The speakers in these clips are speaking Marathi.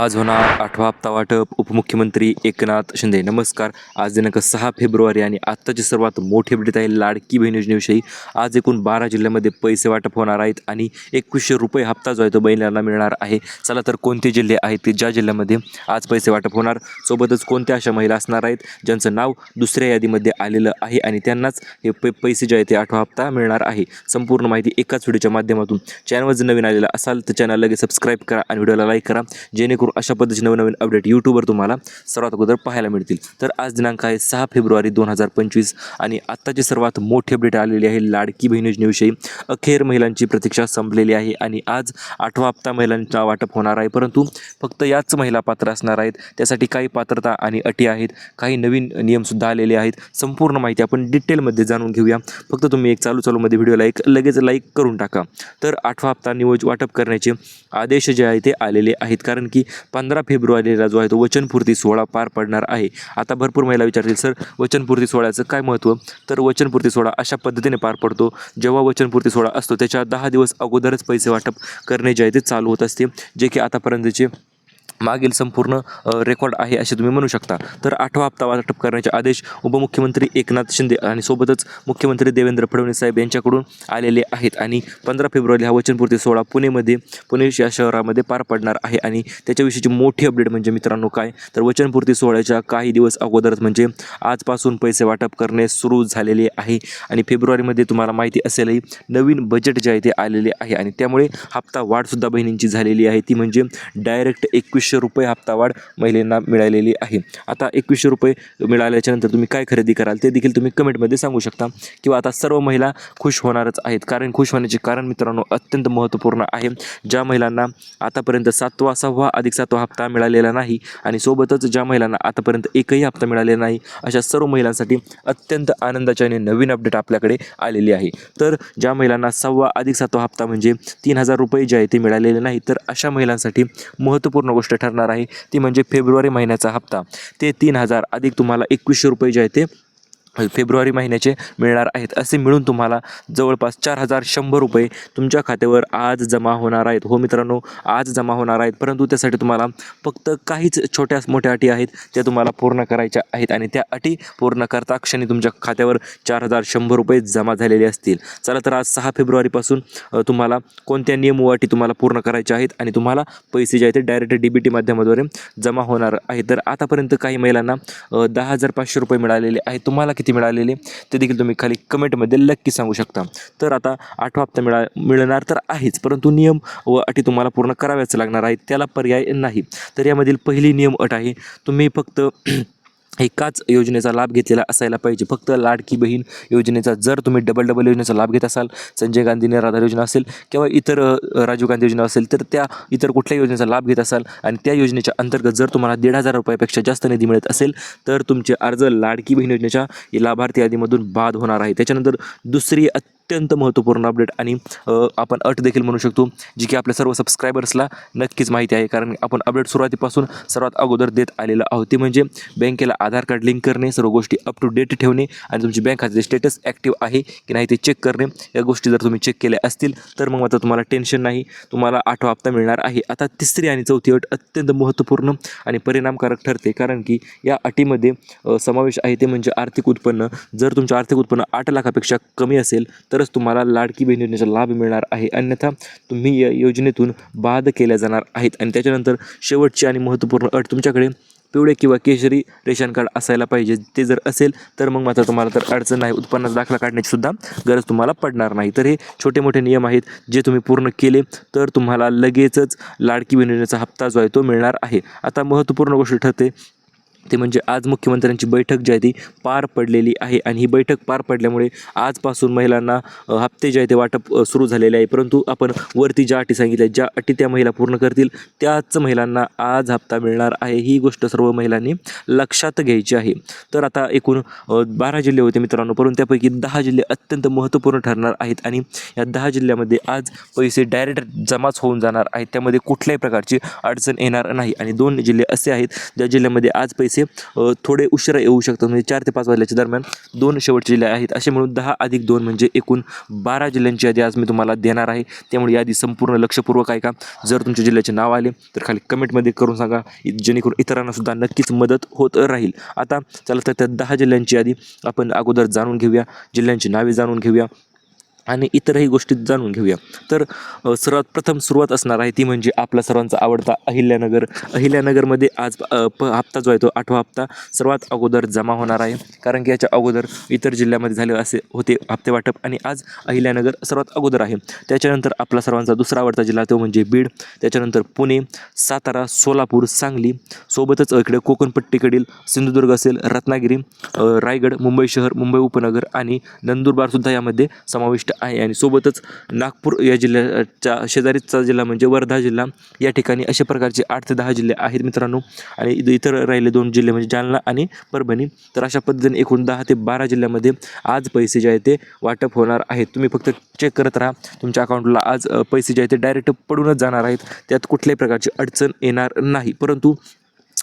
आज होणार आठवा हप्ता वाटप. उपमुख्यमंत्री एकनाथ शिंदे नमस्कार. आज दिनांक सहा फेब्रुवारी आणि आत्ताची सर्वात मोठी अपडेट आहे लाडकी बहीण योजनेविषयी. आज एकूण बारा जिल्ह्यामध्ये पैसे वाटप होणार आहेत आणि एकवीसशे रुपये हप्ता जो आहे तो बहिणीला मिळणार आहे. चला तर कोणते जिल्हे आहेत ते ज्या जिल्ह्यामध्ये आज पैसे वाटप होणार? सोबतच कोणत्या अशा महिला असणार आहेत? ज्यांचं नाव दुसऱ्या यादीमध्ये आलेलं आहे आणि त्यांनाच हे पै पैसे जे आहे ते आठवा हप्ता मिळणार आहे. संपूर्ण माहिती एकाच व्हिडिओच्या माध्यमातून. चॅनलवर जर नवीन आलेला असाल तर चॅनल लगेच सबस्क्राईब करा आणि व्हिडिओला लाईक करा. जेणेकरून अशा पद्धतीचे नवनवीन अपडेट यूट्यूबवर तुम्हाला सर्वात अगोदर पाहायला मिळतील. तर आज दिनांक आहे सहा फेब्रुवारी दोन हजार पंचवीस आणि आत्ताची सर्वात मोठी अपडेट आलेली आहे लाडकी बहीण योजनेविषयी अखेर महिलांची प्रतीक्षा संपलेली आहे आणि आज आठवा हप्ता महिलांचा वाटप होणार आहे. परंतु फक्त याच महिला पात्र असणार आहेत. त्यासाठी काही पात्रता आणि अटी आहेत. काही नवीन नियमसुद्धा आलेले आहेत. संपूर्ण माहिती आपण डिटेलमध्ये जाणून घेऊया. फक्त तुम्ही एक चालू चालूमध्ये व्हिडिओला एक लगेच लाईक करून टाका. तर आठवा हप्ता नियोज वाटप करण्याचे आदेश जे आहे ते आलेले आहेत. कारण की पंधरा फेब्रुवारीला जो आहे तो वचनपूर्ती सोहळा पार पडणार आहे. आता भरपूर महिला विचारतील सर वचनपूर्ती सोहळ्याचं काय महत्त्व? तर वचनपूर्ती सोहळा अशा पद्धतीने पार पडतो. जेव्हा वचनपूर्ती सोहळा असतो त्याच्या दहा दिवस अगोदरच पैसे वाटप करणे जे आहे ते चालू होत असते. जे की आतापर्यंतचे मागील संपूर्ण रेकॉर्ड आहे असे तुम्ही म्हणू शकता. तर आठवा हप्ता वाटप करण्याचे आदेश उपमुख्यमंत्री एकनाथ शिंदे आणि सोबतच मुख्यमंत्री देवेंद्र फडणवीस साहेब यांच्याकडून आलेले आहेत. आणि पंधरा फेब्रुवारी हा वचनपूर्ती सोहळा पुणेमध्ये पुणे या शहरामध्ये पार पडणार आहे. आणि त्याच्याविषयीची मोठी अपडेट म्हणजे मित्रांनो काय? तर वचनपूर्ती सोहळ्याच्या काही दिवस अगोदरच म्हणजे आजपासून पैसे वाटप करणे सुरू झालेले आहे. आणि फेब्रुवारीमध्ये तुम्हाला माहिती असेलही नवीन बजेट जे आहे ते आलेले आहे. आणि त्यामुळे हप्ता वाढसुद्धा बहिणींची झालेली आहे. ती म्हणजे डायरेक्ट एकवीस एकवीसशे रुपये हप्ता वाढ महिलांना मिळालेली आहे. आता एकवीसशे रुपये मिळाल्याच्यानंतर तुम्ही काय खरेदी कराल ते देखील तुम्ही कमेंटमध्ये सांगू शकता. किंवा आता सर्व महिला खुश होणारच आहेत. कारण खुश होण्याचे कारण मित्रांनो अत्यंत महत्त्वपूर्ण आहे. ज्या महिलांना आतापर्यंत सातवा सहावा अधिक सातवा हप्ता मिळालेला नाही आणि सोबतच ज्या महिलांना आतापर्यंत एकही हप्ता मिळालेला नाही अशा सर्व महिलांसाठी अत्यंत आनंदाच्या आणि नवीन अपडेट आपल्याकडे आलेली आहे. तर ज्या महिलांना सहावा अधिक सातवा हप्ता म्हणजे तीन हजार रुपये जे आहे ते मिळालेले नाही तर अशा महिलांसाठी महत्त्वपूर्ण गोष्ट ठरणार आहे. ती म्हणजे फेब्रुवारी महिन्याचा हप्ता. ते तीन हजार अधिक तुम्हाला एकवीसशे रुपये जे आहे ते फेब्रुवारी महिन्याचे मिळणार आहेत. असे मिळून तुम्हाला जवळपास चार हजार शंभर रुपये तुमच्या खात्यावर आज जमा होणार आहेत. हो मित्रांनो आज जमा होणार आहेत. परंतु त्यासाठी तुम्हाला फक्त काहीच छोट्या मोठ्या अटी आहेत. त्या तुम्हाला पूर्ण करायच्या आहेत आणि त्या अटी पूर्ण करता क्षणी तुमच्या खात्यावर चार हजार शंभर रुपये जमा झालेले असतील. चला तर आज सहा फेब्रुवारीपासून तुम्हाला कोणत्या नियम व अटी तुम्हाला पूर्ण करायच्या आहेत आणि तुम्हाला पैसे जे आहेत ते डायरेक्ट डी बी टी माध्यमाद्वारे जमा होणार आहेत. तर आतापर्यंत काही महिलांना दहा हजार पाचशे रुपये मिळालेले आहेत. तुम्हाला किती मिळालेले ते देखील तुम्ही खाली कमेंटमध्ये नक्की सांगू शकता. तर आता आठवा हप्ता मिळा मिळणार तर आहेच परंतु नियम व अटी तुम्हाला पूर्ण कराव्याच लागणार आहेत त्याला पर्याय नाही. तर यामधील पहिली नियम अट आहे तुम्ही फक्त एकाच योजनेचा लाभ घेतलेला असायला पाहिजे. फक्त लाडकी बहीण योजनेचा जर तुम्ही डबल डबल योजनेचा लाभ घेत असाल संजय गांधी निराधार योजना असेल किंवा इतर राजीव गांधी योजना असेल तर त्या इतर कुठल्या योजनेचा लाभ घेत असाल आणि त्या योजनेच्या अंतर्गत जर तुम्हाला दीड हजार रुपयापेक्षा जास्त निधी मिळत असेल तर तुमचे अर्ज लाडकी बहीण योजनेच्या लाभार्थी यादीमधून बाद होणार आहे. त्याच्यानंतर दुसरी अत्यंत महत्त्वपूर्ण अपडेट आणि आपण अट देखील म्हणू शकतो जी की आपल्या सर्व सबस्क्रायबर्सला नक्कीच माहिती आहे कारण आपण अपडेट सुरुवातीपासून सर्वात अगोदर देत आलेलं आहोत. ते म्हणजे बँकेला आधार कार्ड लिंक करणे सर्व गोष्टी अप टू डेट ठेवणे आणि तुमची बँक खात्याचे स्टेटस ॲक्टिव्ह आहे की नाही ते चेक करणे या गोष्टी जर तुम्ही चेक केल्या असतील तर मग मात्र तुम्हाला टेन्शन नाही तुम्हाला आठवा हप्ता मिळणार आहे. आता तिसरी आणि चौथी अट अत्यंत महत्त्वपूर्ण आणि परिणामकारक ठरते कारण की या अटीमध्ये समावेश आहे ते म्हणजे आर्थिक उत्पन्न. जर तुमचं आर्थिक उत्पन्न आठ लाखापेक्षा कमी असेल तर तरच तुम्हाला लाडकी बहीण योजनेचा लाभ मिळणार आहे. अन्यथा तुम्ही या योजनेतून बाद केल्या जाणार आहेत. आणि त्याच्यानंतर शेवटची आणि महत्त्वपूर्ण अट तुमच्याकडे पिवळे किंवा केशरी रेशन कार्ड असायला पाहिजे. ते जर असेल तर मग मात्र तुम्हाला तर अडचण नाही. उत्पन्नाचा दाखला काढण्याची सुद्धा गरज तुम्हाला पडणार नाही. तर हे छोटे मोठे नियम आहेत. जे तुम्ही पूर्ण केले तर तुम्हाला लगेचच लाडकी बहीण योजनेचा हप्ता जो आहे तो मिळणार आहे. आता महत्त्वपूर्ण गोष्ट ठरते ते म्हणजे आज मुख्यमंत्र्यांची बैठक जी आहे ती पार पडलेली आहे. आणि ही बैठक पार पडल्यामुळे आजपासून महिलांना हप्ते जे आहे ते वाटप सुरू झालेले आहे. परंतु आपण वरती ज्या अटी सांगितल्या ज्या अटी त्या महिला पूर्ण करतील त्याच महिलांना आज हप्ता मिळणार आहे. ही गोष्ट सर्व महिलांनी लक्षात घ्यायची आहे. तर आता एकूण बारा जिल्हे होते मित्रांनो. परंतु त्यापैकी दहा जिल्हे अत्यंत महत्त्वपूर्ण ठरणार आहेत. आणि या दहा जिल्ह्यामध्ये आज पैसे डायरेक्ट जमाच होऊन जाणार आहेत. त्यामध्ये कुठल्याही प्रकारची अडचण येणार नाही. आणि दोन जिल्हे असे आहेत ज्या जिल्ह्यामध्ये आज पैसे असे थोडे उशिरा येऊ शकतात. म्हणजे चार ते पाच वाजल्याच्या दरम्यान दोन शेवटचे जिल्हे आहेत. असे म्हणून दहा अधिक दोन म्हणजे एकूण बारा जिल्ह्यांची यादी आज मी तुम्हाला देणार आहे. त्यामुळे यादी संपूर्ण लक्षपूर्वक आहे का जर तुमच्या जिल्ह्याचे नाव आले तर खाली कमेंटमध्ये करून सांगा. जेणेकरून इतरांना सुद्धा नक्कीच मदत होत राहील. आता चला तर त्या दहा जिल्ह्यांची यादी आपण अगोदर जाणून घेऊया. जिल्ह्यांची नावे जाणून घेऊया. आणि इतरही गोष्टी जाणून घेऊया. तर सर्वात प्रथम सुरुवात असणार आहे ती म्हणजे आपला सर्वांचा आवडता अहिल्यानगर. अहिल्यानगरमध्ये आज प हप्ता जो आहे तो आठवा हप्ता सर्वात अगोदर जमा होणार आहे. कारण की याच्या अगोदर इतर जिल्ह्यामध्ये झाले असे होते हप्ते वाटप आणि आज अहिल्यानगर सर्वात अगोदर आहे. त्याच्यानंतर आपला सर्वांचा दुसरा आवडता जिल्हा तो म्हणजे बीड. त्याच्यानंतर पुणे सातारा सोलापूर सांगली. सोबतच इकडे कोकणपट्टीकडील सिंधुदुर्ग असेल रत्नागिरी रायगड मुंबई शहर मुंबई उपनगर आणि नंदुरबारसुद्धा यामध्ये समाविष्ट आहे आणि सोबतच नागपूर या जिल्ह्याच्या शेजारीचा जिल्हा म्हणजे वर्धा जिल्हा या ठिकाणी अशा प्रकारचे आठ ते दहा जिल्हे आहेत मित्रांनो. आणि इतर राहिले दोन जिल्हे म्हणजे जालना आणि परभणी. तर अशा पद्धतीने एकूण दहा ते बारा जिल्ह्यामध्ये आज पैसे जे आहेत ते वाटप होणार आहेत. तुम्ही फक्त चेक करत राहा. तुमच्या अकाउंटला आज पैसे जे आहेत ते डायरेक्ट पडूनच जाणार आहेत. त्यात कुठल्याही प्रकारची अडचण येणार नाही. परंतु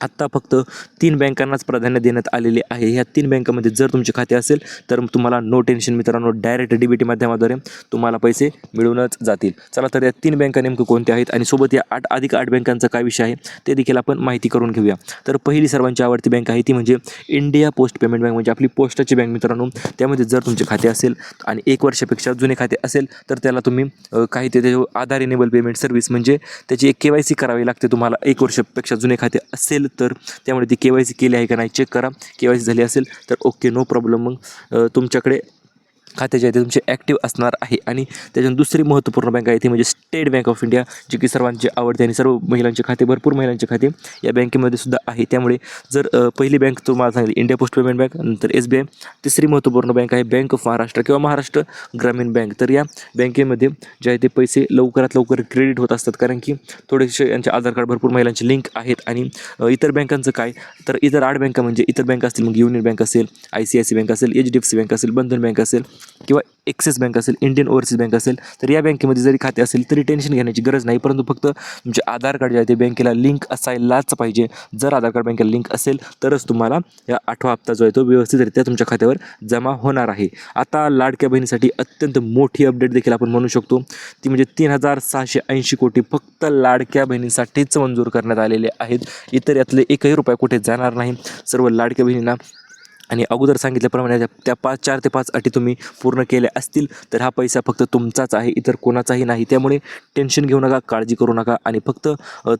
आत्ता फक्त तीन बँकांनाच प्राधान्य देण्यात आलेले आहे. ह्या तीन बँकामध्ये जर तुमचे खाते असेल तर तुम्हाला नो टेन्शन मित्रांनो डायरेक्ट डी बी टी माध्यमाद्वारे तुम्हाला पैसे मिळूनच जातील. चला तर या तीन बँका नेमकं कोणत्या आहेत आणि सोबत या आठ अधिक आठ बँकांचा काय विषय आहे ते देखील आपण माहिती करून घेऊया. तर पहिली सर्वांची आवडती बँक आहे ती म्हणजे इंडिया पोस्ट पेमेंट बँक म्हणजे आपली पोस्टाची बँक मित्रांनो. त्यामध्ये जर तुमचे खाते असेल आणि एक वर्षापेक्षा जुने खाते असेल तर त्याला तुम्ही काही ते त्याच्यावर आधार इनेबल पेमेंट सर्व्हिस म्हणजे त्याची एक के वाय सी करावी लागते तुम्हाला. एक वर्षापेक्षा जुने खाते असेल तर त्यामुळे ती के वाय सी केली आहे का नाही चेक करा. के वाय सी झाली असेल तर ओके नो प्रॉब्लेम मग तुमच्याकडे खाते जे आहे ते तुमचे ॲक्टिव्ह असणार आहे. आणि त्याच्यानंतर दुसरी महत्त्वपूर्ण बँक आहे ती म्हणजे स्टेट बँक ऑफ इंडिया जी की सर्वांची आवडते आणि सर्व महिलांचे खाते भरपूर महिलांचे खाते या बँकेमध्ये सुद्धा आहे. त्यामुळे जर पहिली बँक तुम्हाला सांगितली इंडिया पोस्ट पेमेंट बँक नंतर एस बी आय तिसरी महत्त्वपूर्ण बँक आहे बँक ऑफ महाराष्ट्र किंवा महाराष्ट्र ग्रामीण बँक तर या बँकेमध्ये जे आहे ते पैसे लवकरात लवकर क्रेडिट होत असतात. कारण की थोडेसे यांचे आधार कार्ड भरपूर महिलांचे लिंक आहेत आणि इतर बँकांचं काय? तर इतर आठ बँका म्हणजे इतर बँक असतील मग युनियन बँक असेल I C I C Bank असेल H D F C Bank असेल बंधन बँक असेल किंवा एक्सिस बँक असेल इंडियन ओव्हरसीज बँक असेल तर या बँकेमध्ये जरी खाते असेल तरी टेन्शन घेण्याची गरज नाही. परंतु फक्त तुमचे आधार कार्ड जे आहे ते बँकेला लिंक असायलाच पाहिजे. जर आधार कार्ड बँकेला लिंक असेल तरच तुम्हाला या आठवा हप्ता जो आहे तो व्यवस्थितरित्या तुमच्या खात्यावर जमा होणार आहे. आता लाडक्या बहिणीसाठी अत्यंत मोठी अपडेट देखील आपण म्हणू शकतो. ती म्हणजे तीन हजार सहाशे ऐंशी कोटी फक्त लाडक्या बहिणींसाठीच मंजूर करण्यात आलेले आहेत. इतर यातले एकही रुपया कुठे जाणार नाही. सर्व लाडक्या बहिणींना आणि अगोदर सांगितल्याप्रमाणे त्या- त्या पाच चार ते पाच अटी तुम्ही पूर्ण केल्या असतील तर हा पैसा फक्त तुमचाच आहे इतर कोणाचाही नाही. त्यामुळे टेन्शन घेऊ नका काळजी करू नका आणि फक्त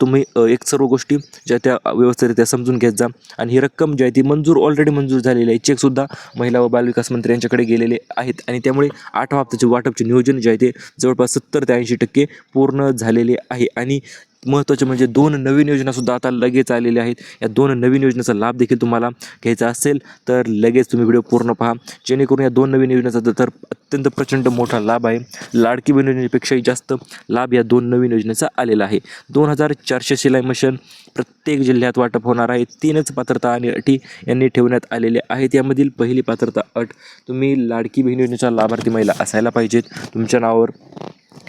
तुम्ही एक सर्व गोष्टी ज्या त्या व्यवस्थितरित्या समजून घेत जा. आणि ही रक्कम जी आहे ती मंजूर ऑलरेडी मंजूर झालेली आहे. चेकसुद्धा महिला व बालविकास मंत्री यांच्याकडे गेलेले आहेत. आणि त्यामुळे आठवा हप्त्याचे वाटपचे नियोजन जे आहे ते जवळपास सत्तर ते ऐंशी टक्के पूर्ण झालेले आहे. आणि महत्त्वाचे म्हणजे दोन नवीन योजनासुद्धा आता लगेच आलेल्या आहेत. या दोन नवीन योजनेचा लाभ देखील तुम्हाला घ्यायचा असेल तर लगेच तुम्ही व्हिडिओ पूर्ण पहा. जेणेकरून या दोन नवीन योजनेचा तर- तर अत्यंत प्रचंड मोठा लाभ आहे. लाडकी बहीण योजनेपेक्षाही जास्त लाभ या दोन नवीन योजनेचा आलेला आहे. दोन हजार चारशे शिलाई मशीन प्रत्येक जिल्ह्यात वाटप होणार आहे. तीनच पात्रता आणि अटी यांनी ठेवण्यात आलेल्या आहेत. यामधील पहिली पात्रता अट तुम्ही लाडकी बहीण योजनेचा लाभार्थी महिला असायला पाहिजेत. तुमच्या नावावर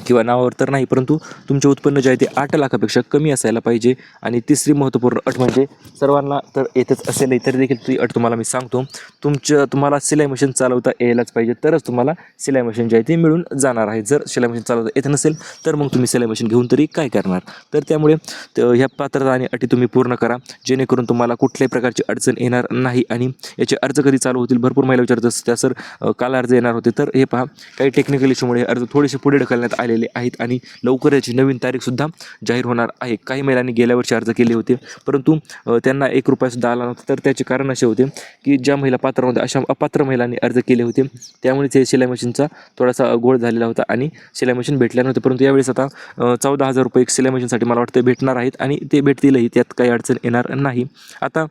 किंवा नावावर तर नाही परंतु तुमचे उत्पन्न जे आहे ते आठ लाखापेक्षा कमी असायला पाहिजे. आणि तिसरी महत्त्वपूर्ण अट म्हणजे सर्वांना तर येतच असेल तरी देखील ती अट तुम्हाला मी सांगतो. तुमच्या तुम्हाला सिलाई मशीन चालवता यायलाच पाहिजे तरच तुम्हाला सिलाई मशीन जे आहे ते मिळून जाणार आहे. जर सिलाई मशीन चालवता येत नसेल तर मग तुम्ही सिलाई मशीन घेऊन तरी काय करणार? तर त्यामुळे त- ह्या पात्रता आणि अटी तुम्ही पूर्ण करा. जेणेकरून तुम्हाला कुठल्याही प्रकारची अडचण येणार नाही आणि याचे अर्ज कधी चालू होतील भरपूर महिला विचारत असतात त्या सर काल अर्ज येणार होते. तर हे पहा काही टेक्निकल इश्यूमुळे अर्ज थोडेसे पुढे ढकलण्यात आलेले आहेत आणि लवकर याची नवीन तारीखसुद्धा जाहीर होणार आहे. काही महिलांनी गेल्या वर्षी अर्ज केले होते परंतु त्यांना एक रुपयासुद्धा आला नव्हता. तर त्याचे कारण असे होते की ज्या महिला पात्र होत्या अशा अपात्र महिलांनी अर्ज केले होते त्यामुळेच हे शिलाई मशीनचा थोडासा गोळ झालेला होता आणि शिलाई मशीन भेटल्या नव्हते परंतु यावेळेस आता चौदा हजार रुपये एक शिलाई मशीनसाठी मला वाटतं भेटणार आहेत आणि ते भेटतीलही त्यात काही अडचण येणार नाही. आता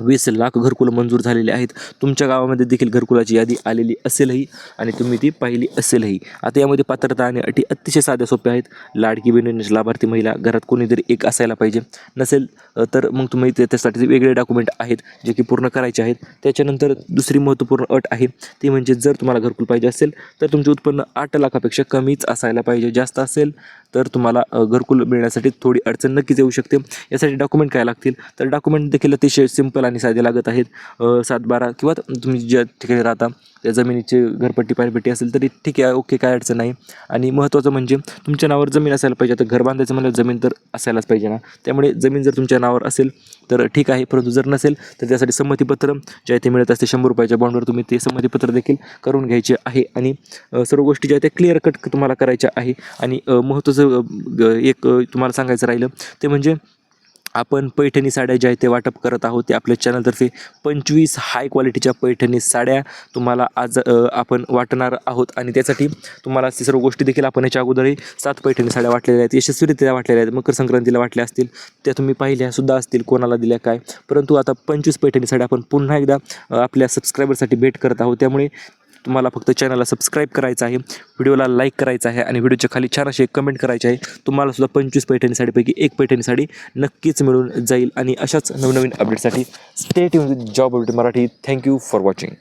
वीस लाख घरकुलं मंजूर झालेले आहेत. तुमच्या गावामध्ये देखील घरकुलाची यादी आलेली असेलही आणि तुम्ही ती पाहिली असेलही. आता यामध्ये पात्रता आणि अटी अतिशय साध्या सोप्या आहेत. लाडकी बहीण लाभार्थी महिला घरात कोणीतरी एक असायला पाहिजे. नसेल तर मग तुम्ही ते त्यासाठी वेगळे डॉक्युमेंट आहेत जे की पूर्ण करायचे आहेत त्याच्यानंतर दुसरी महत्त्वपूर्ण अट आहे. ती म्हणजे जर तुम्हाला घरकुल पाहिजे असेल तर तुमचे उत्पन्न आठ लाखापेक्षा कमीच असायला पाहिजे. जास्त असेल तर तुम्हाला घरकुल मिळण्यासाठी थोडी अडचण नक्कीच येऊ शकते. यासाठी डॉक्युमेंट काय लागतील? तर डॉक्युमेंट देखील अतिशय सिंपल आणि साधे लागत आहेत. सात बारा किंवा तुम्ही ज्या ठिकाणी राहता त्या जमिनीची घरपट्टी पायपट्टी असेल तरी ठीक आहे ओके काय अडचण नाही. आणि महत्त्वाचं म्हणजे तुमच्या नावावर जमीन असायला पाहिजे. आता घर बांधायचं म्हणजे जमीन तर असायलाच पाहिजे ना. त्यामुळे जमीन जर तुमच्या नावावर असेल तर ठीक आहे. परंतु जर नसेल तर त्यासाठी संमतीपत्र ज्या इथे ते मिळत असते शंभर रुपयाच्या बॉन्डवर तुम्ही ते संमतीपत्र देखील करून घ्यायचे आहे. आणि सर्व गोष्टी ज्या आहेत त्या क्लिअर कट तुम्हाला करायच्या आहे. आणि महत्त्वाचं एक तुम्हाला सांगायचं राहिलं ते म्हणजे आपण पैठणी साड्या ज्या आहेत ते वाटप करत आहोत ते आपल्या चॅनलतर्फे पंचवीस हाय क्वालिटीच्या पैठणी साड्या तुम्हाला आज आपण वाटणार आहोत. आणि त्यासाठी तुम्हाला ते सर्व गोष्टी देखील आपण याच्या अगोदरही सात पैठणी साड्या वाटलेल्या आहेत यशस्वीरित्या वाटलेल्या आहेत. मकर संक्रांतीला वाटल्या असतील त्या तुम्ही पाहिल्यासुद्धा असतील कोणाला दिल्या काय. परंतु आता पंचवीस पैठणी साड्या आपण पुन्हा एकदा आपल्या सबस्क्रायबरसाठी भेट करत आहोत. त्यामुळे तुम्हाला फक्त चॅनलला सबस्क्राईब करायचं आहे व्हिडिओला लाईक करायचं आहे आणि व्हिडिओच्या खाली छान अशी एक कमेंट करायची आहे तुम्हाला सुद्धा पंचवीस पैठणी साडीपैकी एक पैठणी साडी नक्कीच मिळून जाईल आणि अशाच नवनवीन अपडेटसाठी state job Marathi thank you for watching